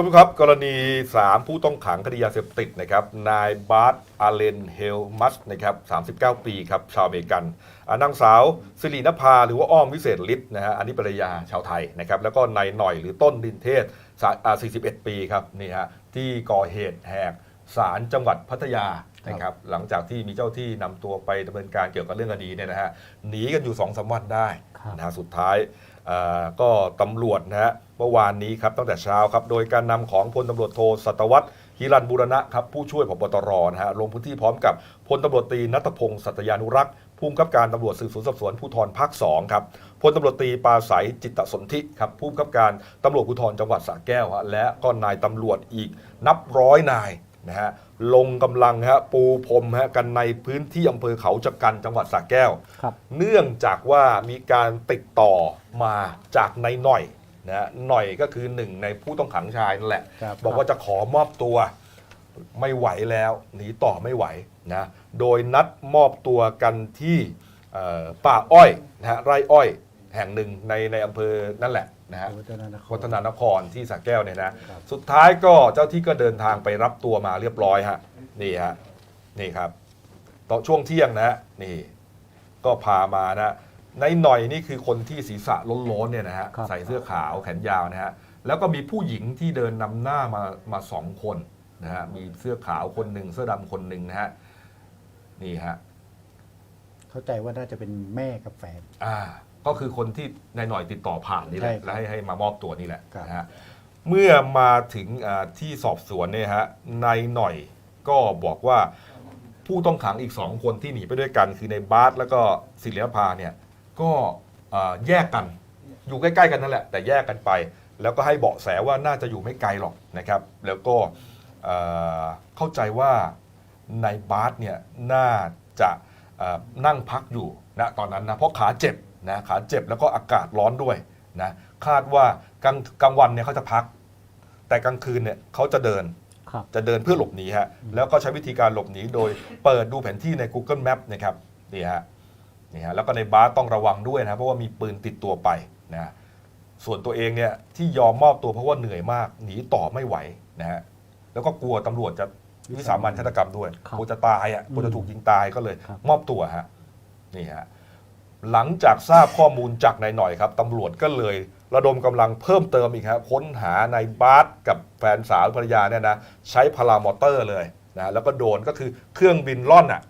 ท่านผู้ชมครับกรณี 3 ผู้ต้องขังคดียาเสพติดนะครับนายบาร์ตอาเลนเฮลมัสนะครับ39 ปีครับชาวอเมริกันอ่านางสาวสิรินภาหรือว่าอ้อมวิเศษฤทธิ์นะฮะอันนี้ภรรยาชาวไทยนะครับแล้วก็นายหน่อยหรือต้นดินเทศสาอ่า41 ปีครับนี่ฮะที่ก่อเหตุแหกศาลจังหวัดพัทยานะครับหลังจากที่มีเจ้าที่นำตัวไปดำเนินการเกี่ยวกับเรื่องคดีเนี่ยนะฮะหนีกันอยู่2อสวันได้ครับนะฮะสุดท้ายเอ่อ ก็ตำรวจนะฮะเมื่อวานนี้ครับตั้งแต่เช้าครับโดยการนำของพลตำรวจโทสัตวัตฮิรันบุรณะครับผู้ช่วยผบตรนะฮะลงพื้นที่พร้อมกับพลตำรวจตรีนัทพงศ์สัตยานุรักษ์ผู้กำกับการตำรวจสืบสวนสอบสวนภูธรภาค2ครับพลตำรวจตรีปาศัยจิตตสนธิครับผู้กำกับการตำรวจภูธรจังหวัดสระแก้วฮะและก็นายตำรวจอีกนับร้อยนายนะฮะ ลงกำลังฮะปูพรมฮะกันในพื้นที่อำเภอเขาจักรันจังหวัดสระแก้ว ครับ เนื่องจากว่ามีการติดต่อมาจากนายหน่อยนะฮะหน่อยก็คือหนึ่งในผู้ต้องขังชายนั่นแหละครับบอกว่าจะขอมอบตัว ไม่ไหวแล้วหนีต่อไม่ไหวนะโดยนัดมอบตัวกันที่เอ่อป่าอ้อยนะฮะไร่อ้อยแห่งหนึ่งในในอำเภอนั่นแหละ นะฮะวัฒนานครวัฒนานครที่สระแก้วเนี่ยนะครับสุดท้ายก็เจ้าที่ก็เดินทางไปรับตัวมาเรียบร้อยฮะนี่ฮะนี่ครับตอนช่วงเที่ยงนะฮะนี่ ก็พามานะในหน่อยนี่คือคนที่ศีรษะล้นๆเนี่ยนะฮะครับใส่เสื้อขาวแขนยาวนะฮะแล้วก็มีผู้หญิงที่เดินนำหน้ามามาสองคนนะฮะมีเสื้อขาวคนหนึ่งเสื้อดำคนหนึ่งนะฮะนี่ฮะเข้าใจว่าน่าจะเป็นแม่กับแฟนอ่า ก็คือคนที่นายหน่อยติดต่อผ่านนี่แหละใช่ครับแล้วให้ให้มามอบตัวนี่แหละครับ นะฮะเมื่อมาถึงอ่าที่สอบสวนเนี่ยฮะนายหน่อยก็บอกว่าผู้ต้องขังอีกสองคนที่หนีไปด้วยกัน คือในบาสแล้วก็ศิริภาเนี่ยก็อ่าแยกกัน อยู่ใกล้ๆกันนั่นแหละแต่แยกกันไป แล้วก็ให้เบาะแสว่าน่าจะอยู่ไม่ไกลหรอกนะครับ แล้วก็เอ่อเข้าใจว่าในบาสเนี่ยน่าจะเอ่อนั่งพักอยู่นะตอนนั้นนะเพราะขาเจ็บ นะขาเจ็บแล้วก็อากาศร้อนด้วยนะคาดว่ากลางกลางวันเนี่ยเขาจะพัก แต่กลางคืนเนี่ยเขาจะเดินครับ จะเดินเพื่อหลบหนีฮะแล้วก็ใช้วิธีการหลบหนีโดยเปิดดูแผนที่ใน Google Map นะครับนี่ฮะนี่ฮะแล้วก็ในบาสต้องระวังด้วยนะเพราะว่ามีปืนติดตัวไปนะส่วนตัวเองเนี่ยที่ยอมมอบตัวเพราะว่าเหนื่อยมาก หนีต่อไม่ไหวนะฮะแล้วก็กลัวตำรวจจะวิสามันฆาตกรรมด้วยครับกลัวจะตายอะกลัวจะถูกยิงตายก็เลย ครับ มอบตัวฮะนี่ฮะ หลังจากทราบข้อมูลจากนายหน่อยครับตำรวจก็เลย ระดมกำลังเพิ่มเติมอีกครับค้นหานายบาสกับแฟนสาวภรรยาเนี่ยนะใช้พารามอเตอร์เลยนะแล้วก็โดรนก็คือเครื่องบินล่อนอะ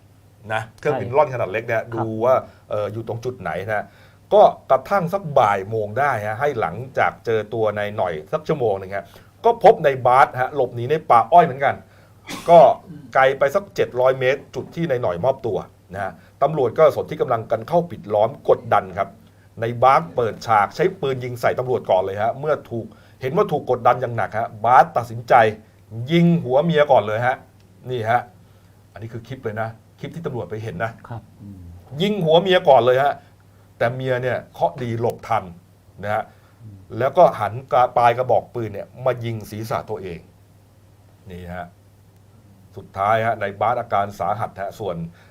นะเครื่องบินล่อนขนาดเล็กเนี่ยดูว่าเอออยู่ตรงจุดไหนนะก็กระทั่งสักบ่ายโมงได้ฮะให้หลังจากเจอตัวนายหน่อยสักชั่วโมงหนึ่งฮะก็พบในายบาสฮะหลบหนีในป่าอ้อยเหมือนกัน ก็ไกลไปสัก 700 เมตร จุดที่นายหน่อยมอบตัวนะฮะ ตำรวจก็สนที่กำลังกันเข้าปิดล้อมกดดันครับ ในบาสเปิดฉากใช้ปืนยิงใส่ตำรวจก่อนเลยฮะเมื่อถูกเห็นว่าถูกกดดันอย่างหนักฮะบาสตัดสินใจ ยิงหัวเมียก่อนเลยฮะนี่ฮะอันนี้คือคลิปเลยนะ คลิปที่ตำรวจไปเห็นนะครับยิงหัวเมียก่อนเลยฮะแต่เมียเนี่ยเคราะห์ดีหลบทันนะฮะแล้วก็หันกระปลายกระบอกปืนเนี่ยมายิงศีรษะตัวเองนี่ฮะสุดท้ายฮะในบาสอาการสาหัสฮะส่วนเอ่อ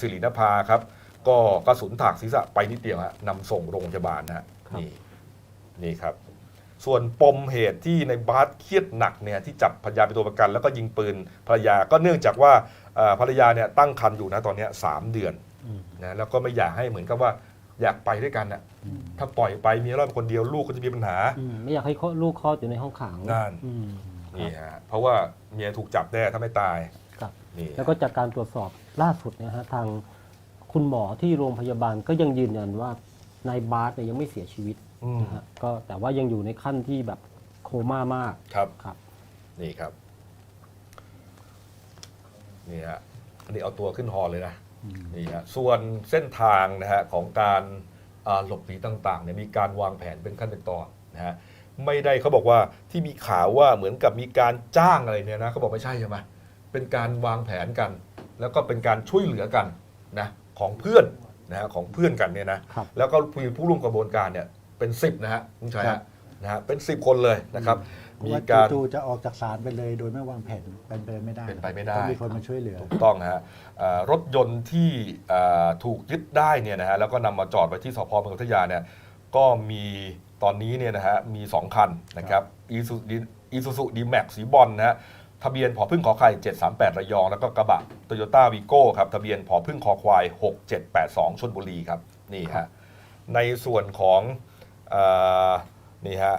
สิรินภาครับ ก็กระสุนถากศีรษะไปนิดเดียวฮะนำส่งโรงพยาบาลนะฮะครับนี่นี่ครับ ส่วนปมเหตุที่ในบาสเครียดหนักเนี่ยที่จับภรรยาเป็นตัวประกัน แล้วก็ยิงปืนภรรยาก็เนื่องจากว่าเอ่อภรรยาเนี่ยตั้งครรภ์อยู่นะตอนเนี้ยสามเดือนอืมนะแล้วก็ไม่อยากให้เหมือนกับว่าอยากไปด้วยกันน่ะถ้าปล่อยไปเมียรอดคนเดียวลูกก็จะมีปัญหาอืมไม่อยากให้ลูกคลอดอยู่ในห้องขังนั่นอืมนี่ฮะเพราะว่าเมียถูกจับแน่ถ้าไม่ตายครับ นี่ แล้วก็จากการตรวจสอบล่าสุดเนยฮะทางคุณหมอที่โรงพยาบาลก็ยังยืนยันว่านายบาสเนี่ยยังไม่เสียชีวิตอืม นะฮะก็แต่ว่ายังอยู่ในขั้นที่แบบโคม่ามากครับ ครับ นี่ครับ นี่ฮะ อันนี้เอาตัวขึ้นฮอเลยนะ นี่ฮะ ส่วนเส้นทางนะฮะของการอ่าหลบหนีต่างๆเนี่ยมีการวางแผนเป็นขั้นเป็นตอนนะฮะ ไม่ได้เขาบอกว่าที่มีข่าวว่าเหมือนกับมีการจ้างอะไรเนี่ยนะเขาบอกไม่ใช่ใช่ไหม เป็นการวางแผนกัน แล้วก็เป็นการช่วยเหลือกันนะของเพื่อนนะฮะของเพื่อนกันเนี่ยนะครับ แล้วก็มีผู้ร่วมกระบวนการเนี่ยเป็นสิบนะฮะคุณชัยครัฮะบ นะฮะเป็นสิบคนเลยนะครับ มีว่าการ จู่ๆจะออกจากศาลไปเลยโดยไม่วางแผนเป็นไปไม่ได้เป็นไปไม่ได้ ต้องมีคนมาช่วยเหลือ ถูกต้องฮะเอ่อรถยนต์ที่เอ่อถูกยึดได้เนี่ยนะฮะแล้วก็นำมาจอดไว้ที่สพเมืองพัทยาเนี่ยก็มีตอนนี้เนี่ยนะฮะมี 2 คันนะครับอีซูอีซูซูดีแม็กสีบอลนะฮะ ทะเบียนผอพึ่งขอไข่738 ระยอง แล้วก็กระบะโตโยต้าวีโก้ครับ ทะเบียนผอพึ่งคอควาย 6782 ชนบุรีครับ นี่ฮะ ในส่วนของเออนี่ฮะ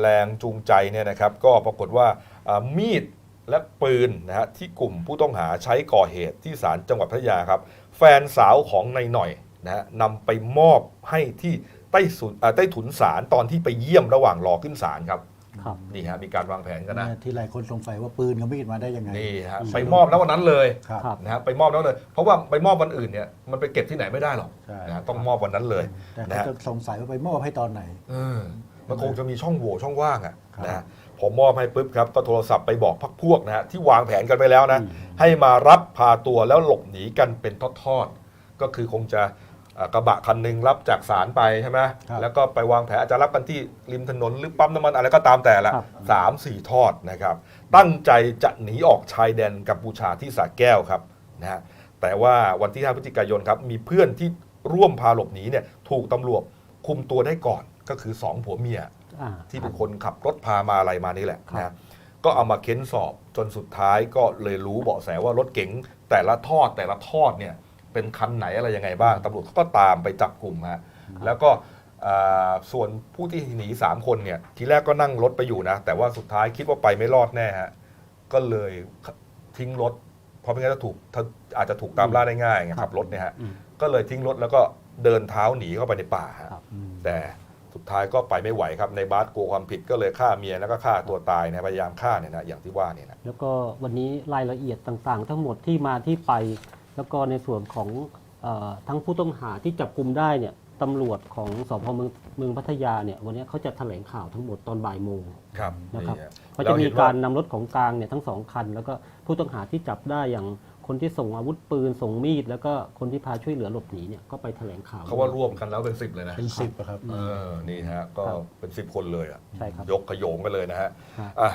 แรงจูงใจเนี่ยนะครับ ก็ปรากฏว่าเอ่อมีดและปืนนะฮะที่กลุ่มผู้ต้องหาใช้ก่อเหตุที่ศาลจังหวัดพัทยาครับ แฟนสาวของนายหน่อยนะฮะนำไปมอบให้ที่ใต้สุนเอ่อใต้ถุนศาลตอนที่ไปเยี่ยมระหว่างรอขึ้นศาลครับ ครับนี่ฮะมีการวางแผนกันนะที่หลายคนสงสัยว่าปืนกับมีดมาได้ยังไงนี่ฮะไปมอบแล้ววันนั้นเลยครับครับ นะฮะไปมอบแล้วเลย เพราะว่าไปมอบวันอื่นเนี่ยมันไปเก็บที่ไหนไม่ได้หรอกใช่ นะฮะต้องมอบวันนั้นเลยแต่นะเขาฮะ จะสงสัยว่าไปมอบให้ตอนไหน เออมันคงจะมีช่องโหว่ช่องว่างอะครับนะฮะผมมอบให้ปุ๊บครับ ก็โทรศัพท์ไปบอกพักพวกนะฮะที่วางแผนกันไปแล้วนะ อืม ให้มารับพาตัวแล้วหลบหนีกันเป็นทอดๆ ก็คือคงจะเอ่อ กระบะคันหนึ่งรับจากศาลไปใช่ไหมครับแล้วก็ไปวางแผนอาจจะรับกันที่ริมถนนหรือปั๊มน้ำมันอะไรก็ตามแต่ละครับสามสี่ทอดนะครับ ตั้งใจจะหนีออกชายแดนกัมพูชาที่สระแก้วครับนะฮะแต่ว่าวันที่ 5 พฤศจิกายนครับ มีเพื่อนที่ร่วมพาหลบหนีเนี่ยถูกตำรวจคุมตัวได้ก่อนก็คือสองผัวเมียอ่าที่เป็นคนขับรถพามาอะไรมานี่แหละครับนะก็เอามาเค้นสอบจนสุดท้ายก็เลยรู้เบาะแสว่ารถเก๋งแต่ละทอดแต่ละทอดเนี่ย เป็นคันไหนอะไรยังไงบ้างตำรวจเขาก็ตามไปจับกลุ่มฮะแล้วก็อ่าส่วนผู้ที่หนีสามคนเนี่ยทีแรกก็นั่งรถไปอยู่นะ แต่ว่าสุดท้ายคิดว่าไปไม่รอดแน่ฮะก็เลยทิ้งรถ เพราะไม่งั้นจะถูกอาจจะถูกตามล่าได้ง่ายไงครัขับบรถเนี่ยฮะอืมก็เลยทิ้งรถแล้วก็เดินเท้าหนีเข้าไปในป่าฮะครับแต่สุดท้ายก็ไปไม่ไหวครับในบาสกลัวความผิดก็เลยฆ่าเมียแล้วก็ฆ่าตัวตายนะพยายามฆ่าเนี่ยนะอย่างที่ว่าเนี่ยนะแล้วก็วันนี้รายละเอียดต่างๆ ทั้งหมดที่มาที่ไป แล้วก็ในส่วนของเออทั้งผู้ต้องหาที่จับกลุ่มได้เนี่ยตำรวจของสพเมืองเมืองพัทยาเนี่ยวันนี้เขาจะแถลงข่าวทั้งหมดตอนบ่ายโมงครับนะครับฮเขาจะมีการเห็นว่นำรถของกลางเนี่ยทั้งสองคัน แล้วก็ผู้ต้องหาที่จับได้อย่างคนที่ส่งอาวุธปืนส่งมีด แล้วก็คนที่พาช่วยเหลือหลบหนีเนี่ยก็ไปแถลงข่าวเขาว่าร่วมกันแล้วเป็นสิบเลยนะเป็นสิบอะครับเออนี่ฮะก็ครับเป็นสิบคนเลยอะใช่ครับยกขโยงกันเลยนะฮะฮะอะ